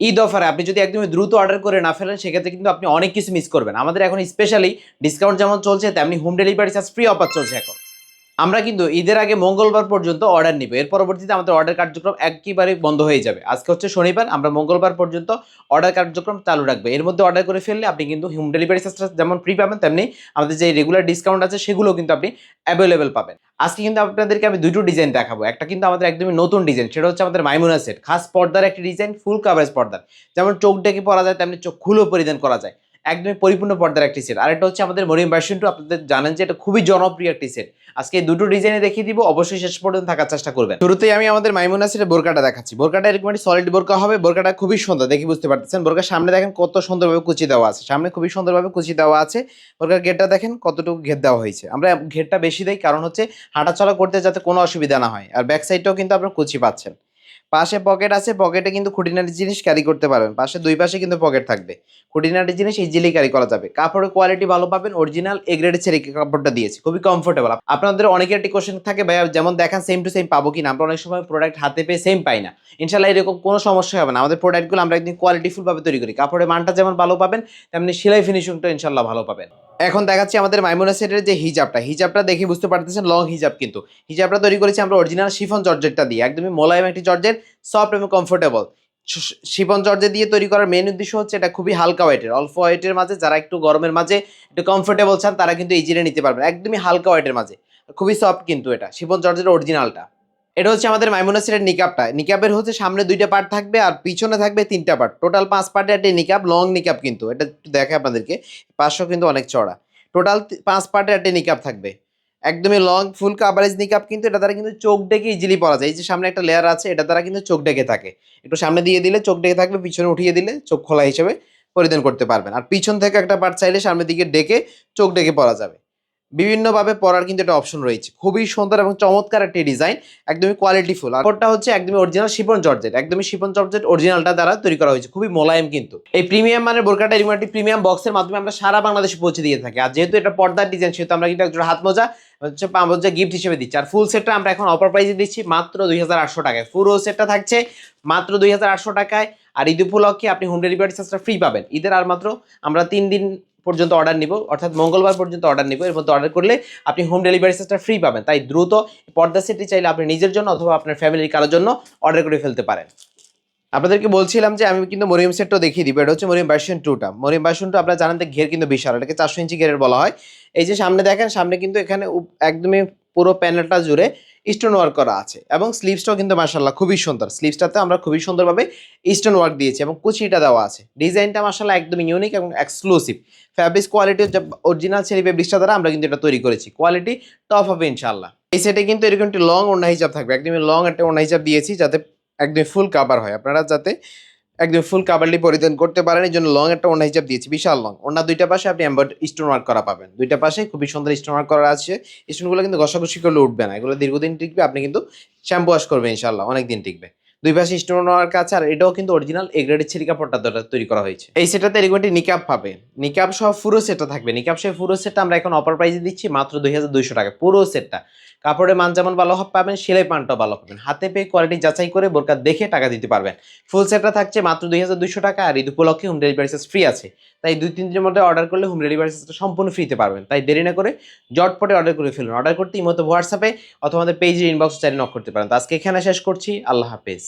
ঈদ অফারে আপনি যদি একদমই দ্রুত অর্ডার করে না ফেলেন, সেক্ষেত্রে কিন্তু আপনি অনেক কিছু মিস করবেন। আমাদের এখন স্পেশালি ডিসকাউন্ট যেমন চলছে, তেমনি home delivery charge free offer চলছে এখন। আমরা কিন্তু ঈদের আগে মঙ্গলবার পর্যন্ত অর্ডার নিব। এর পরবর্তীতে আমাদের অর্ডার কার্যক্রম একেবারে বন্ধ হয়ে যাবে। আজকে হচ্ছে শনিবার, আমরা মঙ্গলবার পর্যন্ত অর্ডার কার্যক্রম চালু রাখবে। এর মধ্যে অর্ডার করে ফেললে আপনি কিন্তু হোম ডেলিভারি চার্জটা যেমন ফ্রি পাবেন, তেমনি আমাদের যে রেগুলার ডিসকাউন্ট আছে, সেগুলো কিন্তু আপনি অ্যাভেলেবেল পাবেন। আজকে কিন্তু আপনাদেরকে আমি দুটো ডিজাইন দেখাবো। একটা কিন্তু আমাদের একদমই নতুন ডিজাইন সেটা হচ্ছে আমাদের মাইমুনা সেট খাস পর্দার একটি ডিজাইন ফুল কাভারেজ পর্দার। যেমন চোখ ডেকে পরা যায়, তেমনি চোখ খুলেও পরিধান করা যায়। একদমই পরিপূর্ণ পর্দার একটি সেট আরেকটা হচ্ছে আমাদের মরিম ভার্সন টু আপনাদের জানেন যে এটা খুবই জনপ্রিয় একটি সেট আজকে এই দুটো ডিজাইনে দেখিয়ে দিব, অবশ্যই শেষ পর্যন্ত থাকার চেষ্টা করবেন। শুরুতেই আমি আমাদের মাইমুনা সেটের বোরকাটা দেখাচ্ছি। বোরকাটা এরকম একটি সলিড বোরকা হবে, বোরকাটা খুবই সুন্দর, দেখি বুঝতে পারতেছেন। বোরকার সামনে দেখেন কত সুন্দরভাবে কুচি দেওয়া আছে। সামনে খুবই সুন্দরভাবে কুচি দেওয়া আছে। বোরকার ঘেরটা দেখেন কতটুকু ঘের দেওয়া হয়েছে। আমরা ঘেরটা বেশি দেই, কারণ হচ্ছে হাঁটাচলা করতে যাতে কোনো অসুবিধা না হয়। আর ব্যাক সাইডটাও কিন্তু আপনার কুচি পাচ্ছেন। পাশে পকেট আছে পকেটে কিন্তু খুঁটিনাটি জিনিস ক্যারি করতে পারবেন পাশে দুই পাশে কিন্তু পকেট থাকবে। খুঁটিনাটি জিনিস ইজিলি ক্যারি করা যাবে। কাপড়ের কোয়ালিটি ভালো পাবেন অরিজিনাল এ গ্রেডের ছেড়ে কাপড়টা দিয়েছি। খুবই কমফোর্টেবল আপনাদের অনেকের একটি কোশ্চেন থাকে, ভাইয়া, যেমন দেখান সেম টু সেম পাবো কিনা? আমরা অনেক সময় প্রোডাক্ট হাতে পেয়ে সেম পাই না। ইনশাল্লাহ এরকম কোনো সমস্যা হবে না। আমাদের প্রোডাক্টগুলো আমরা একদিন কোয়ালিটিফুল ভাবে তৈরি করি। কাপড়ের মানটা যেমন ভালো পাবেন, তেমনি সেলাই ফিনিশিংটা ইনশাল্লাহ ভালো পাবেন। এখন দেখাচ্ছি আমাদের মাইমুনা সেটের যে হিজাবটা। হিজাবটা দেখে বুঝতে পারতেছেন লং হিজাব কিন্তু। হিজাবটা তৈরি করেছি আমরা অরিজিনাল শিফন জর্জেটটা দিয়ে। একদমই মোলায়েম একটি জর্জের সফট এবং কমফোর্টেবল শিফন জর্জে দিয়ে তৈরি করার মেন উদ্দেশ্য হচ্ছে এটা খুবই হালকা ওয়েটের অল্প ওয়েটের মাঝে, যারা একটু গরমের মাঝে, একটু কমফোর্টেবল চান, তারা কিন্তু এই ইজিলি নিতে পারবেন। একদমই হালকা ওয়েটের মাঝে। খুবই সফট কিন্তু এটা, শিফন জর্জের অরিজিনালটা এটা হচ্ছে আমাদের মাইমুনা সেটের নিকাপটা। নিকাপের হচ্ছে সামনে দুইটা পার্ট থাকবে আর পিছনে থাকবে তিনটা পার্ট টোটাল পাঁচ পার্টে একটা নিকাপ লং নিকাপ কিন্তু। এটা একটু দেখে আপনাদেরকে। পাঁচশো কিন্তু অনেক চড়া টোটাল পাঁচ পার্টে একটা নিকাপ থাকবে। একদমই লং ফুল কাভারেজ নিকাপ কিন্তু, এটা দ্বারা কিন্তু চোখ ডেকে ইজিলি পরা যায়। এই যে সামনে একটা লেয়ার আছে, এটা দ্বারা কিন্তু চোখ ডেকে থাকে। একটু সামনে দিয়ে দিলে চোখ ডেকে থাকবে, পিছনে উঠিয়ে দিলে চোখ খোলা হিসেবে পরিধান করতে পারবেন। আর পিছন থেকে একটা পার্ট চাইলে সামনের দিকে ডেকে চোখ ডেকে পরা যাবে। বিভিন্নভাবে পরার কিন্তু একটা অপশন রয়েছে। খুবই সুন্দর এবং চমৎকার একটি ডিজাইন একদমই কোয়ালিটিফুল আর ওটা হচ্ছে একদমই অরিজিনাল শিপন জর্জেট, একদমই শিপন জর্জেট অরিজিনালটা দ্বারা তৈরি করা হয়েছে। খুবই মোলায়েম কিন্তু। এই প্রিমিয়াম মানের বোরকাটা একটি প্রিমিয়াম বক্সের মাধ্যমে আমরা সারা বাংলাদেশে পৌঁছে দিয়ে থাকি। আর যেহেতু এটা পর্দার ডিজাইন সেহেতু আমরা কিন্তু একজন হাত মোজা হচ্ছে পা মোজা গিফট হিসেবে দিচ্ছি। আর ফুল সেটটা আমরা এখন অফার প্রাইসে দিচ্ছি মাত্র দুই হাজার আটশো টাকায়। পুরো সেটটা থাকছে মাত্র দুই হাজার আটশো টাকায়। আর ঈদ উপলক্ষে আপনি হোম ডেলিভারি চার্জটা ফ্রি পাবেন। ঈদের আর মাত্র আমরা তিন দিন পর্যন্ত অর্ডার নিব, অর্থাৎ মঙ্গলবার পর্যন্ত অর্ডার নিব এর মধ্যে অর্ডার করলে আপনি হোম ডেলিভারি চার্জটা ফ্রি পাবেন। তাই দ্রুত পর্দা সেটটি চাইলে আপনি নিজের জন্য অথবা আপনার ফ্যামিলির কারোর জন্য অর্ডার করে ফেলতে পারেন। আপনাদেরকে বলছিলাম যে আমি কিন্তু মরিয়াম সেটটাও দেখিয়ে দিব, এটা হচ্ছে মরিয়াম ভার্সন টুটা মরিয়াম ভার্সন টু আপনারা জানেন ঘের কিন্তু বিশাল, এটাকে চারশো ইঞ্চি ঘেরের বলা হয়। এই যে সামনে দেখেন, সামনে কিন্তু এখানে একদমই পুরো প্যানেলটা জুড়ে স্টোন ওয়ার্ক করা আছে। এবং স্লিভসটাও কিন্তু মার্শাল্লাহ খুবই সুন্দর। স্লিপসটাতে আমরা খুবই সুন্দরভাবে স্টোন ওয়ার্ক দিয়েছি এবং কুচিটা দেওয়া আছে। ডিজাইনটা মার্শাল্লাহ একদমই ইউনিক এবং এক্সক্লুসিভ ফ্যাব্রিক্স কোয়ালিটি অরিজিনাল সেরি ফেব্রিক্সটা দ্বারা আমরা কিন্তু এটা তৈরি করেছি। কোয়ালিটি টপ হবে ইনশাল্লাহ এই সেটে কিন্তু এরকম একটি লং ওড়না হিসাব থাকবে। একদমই লং একটা ওনা হিসাব দিয়েছি যাতে একদমই ফুল কাভার হয়। আপনারা যাতে একদম ফুল কাভারলি পরিধান করতে পারেন, এই জন্য লং একটা ওনার হিসাব দিয়েছি, বিশাল লং ওনার দুইটা পাশে আপনি অ্যাম্বার স্টোন ওয়ার্ক করা পাবেন। দুইটা পাশে খুবই সুন্দর স্টোন ওয়ার্ক করা আছে। স্টোনগুলো কিন্তু ঘষাঘষি করলে উঠবে না, এগুলো দীর্ঘদিন টিকবে, আপনি কিন্তু শ্যাম্পু ওয়াশ করবেন ইনশাল্লাহ অনেকদিন টিকবে। দুই পাশে স্টোন ওয়ার্ক আছে আর এটাও কিন্তু অরিজিনাল এ গ্রেডের ছেড়ি কাপড়টা তৈরি করা হয়েছে। এই সেটাতে এরকম একটি নিকাপ পাবে। নিকাপ সহ পুরো সেটটা থাকবে। নিকাপ সহ পুরো সেটটা আমরা এখন অফার প্রাইসে দিচ্ছি মাত্র দুই হাজার দুইশো টাকা। পুরো সেটটা কাপড়ের মান যেমন ভালো পাবেন, সেলাই পানটাও ভালো পাবেন। হাতে পেয়ে কোয়ালিটি যাচাই করে বোরকা দেখে টাকা দিতে পারবেন। ফুল সেটটা থাকছে মাত্র দুই হাজার দুইশো টাকা, আর ঈদ উপলক্ষে হোম ডেলিভারি চার্জ ফ্রি আছে। তাই দুই, তিন দিনের মধ্যে অর্ডার করলে হোম ডেলিভারি চার্জটা সম্পূর্ণ ফ্রিতে পারবেন। তাই দেরি না করে জটপটে অর্ডার করে ফেলুন। অর্ডার করতে ইমতো হোয়াটসঅ্যাপে অথবা আমাদের পেজের ইনবক্স চাইলে নক করতে পারেন। তো আজকে এখানে শেষ করছি। আল্লাহ হাফেজ।